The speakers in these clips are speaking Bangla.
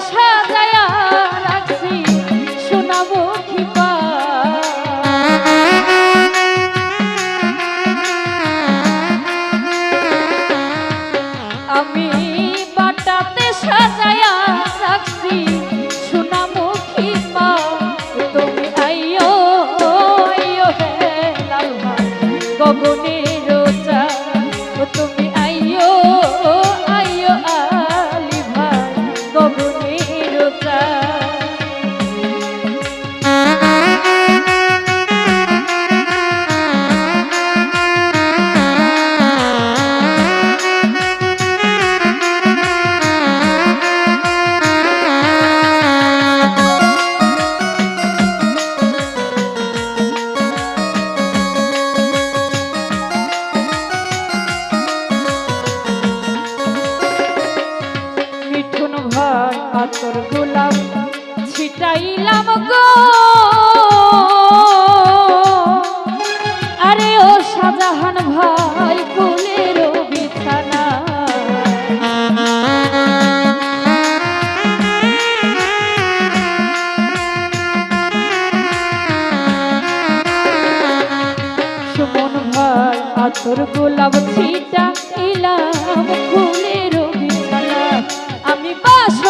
ভাটাতে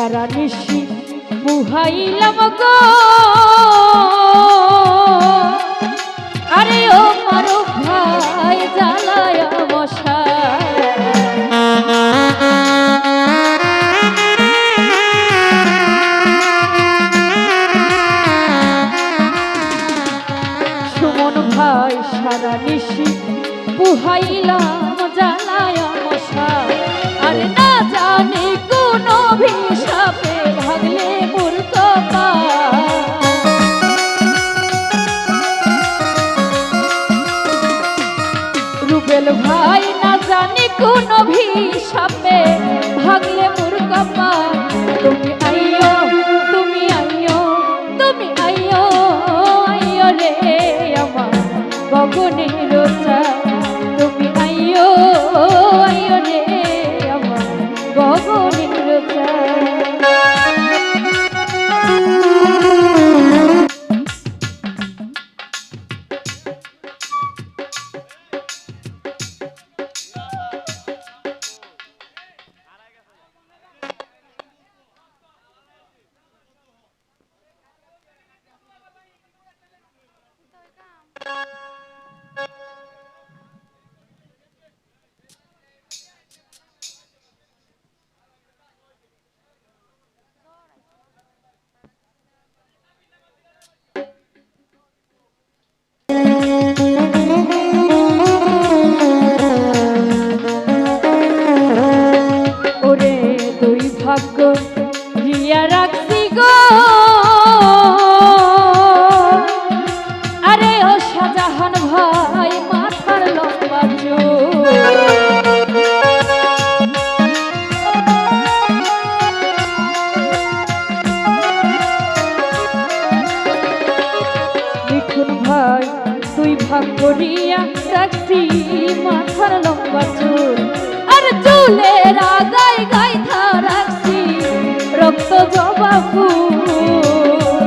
সারা নিশি বুহাইলাম গো। আরে ও মারো ভাই, জ্বালায় মশা। সুমন ভাই, সারা নিশি বুহাইলাম, জ্বালায় মশা। আরে না জানি কোন অভিশাপে ভাগলে মূর্খ পা রুবেল ভাই না জানি কোন অভিশাপে ভাগলে মূর্খ পা তুমি আইও তুমি আইও তুমি আইও আইও রে আমার আইও করিয়া রাখছি, মাথার লম্বা চুল। আর চুলে রাজায় গাইথা রাখছি, রক্ত জবা ফুল।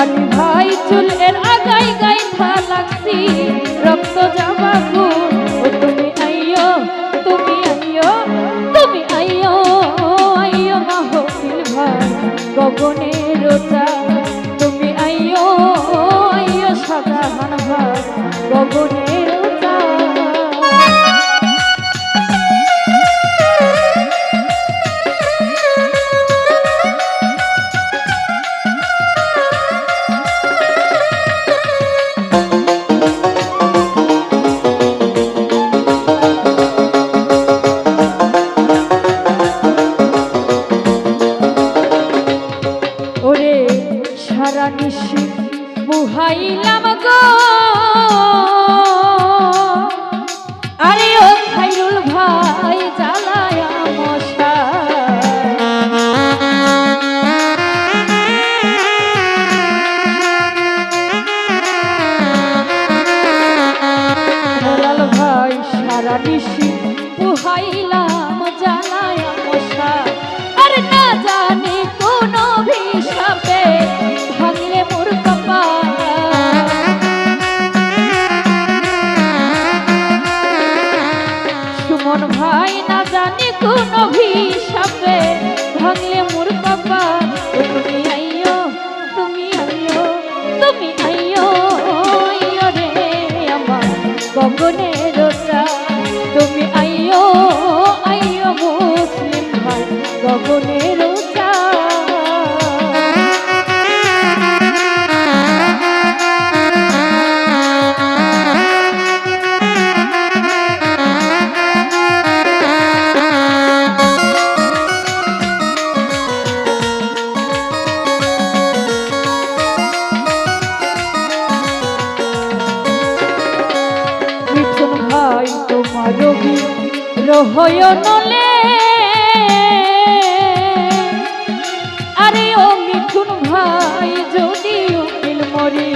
আমি ভাই, চুলের আগাই গাইথা লাগছি রক্ত জবা свободен. হয় নলে। আরে ও মিঠুন ভাই যদি উকিল মরি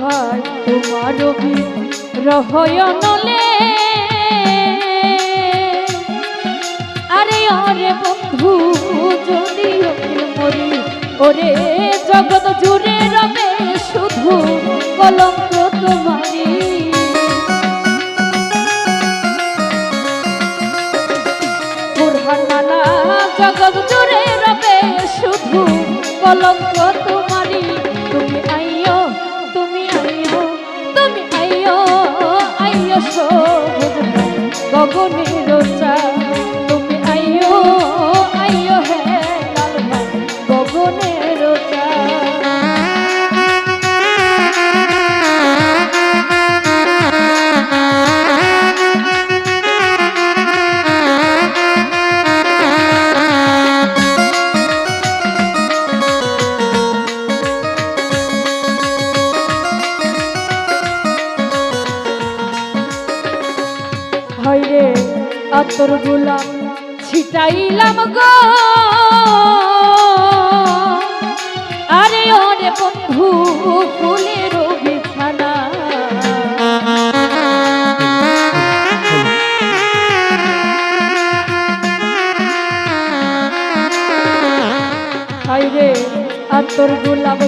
ভাই তোমার রহয় নলে। ওরে জগৎ জুড়ে রবে শুধু কলঙ্ক তোমারি জগৎ জুড়ে রবে শুধু কলঙ্ক আরে ওরে বন্ধু ফুলের বিছানা। হাই রে তোর গোলাপ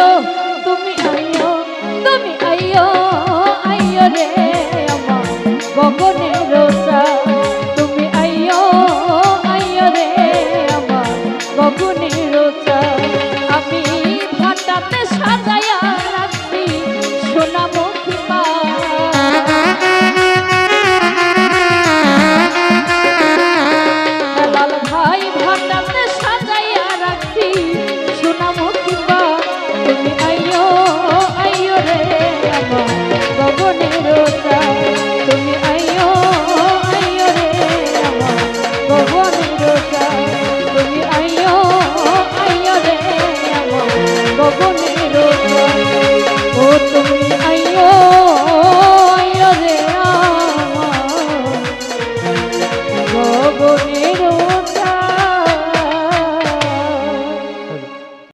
加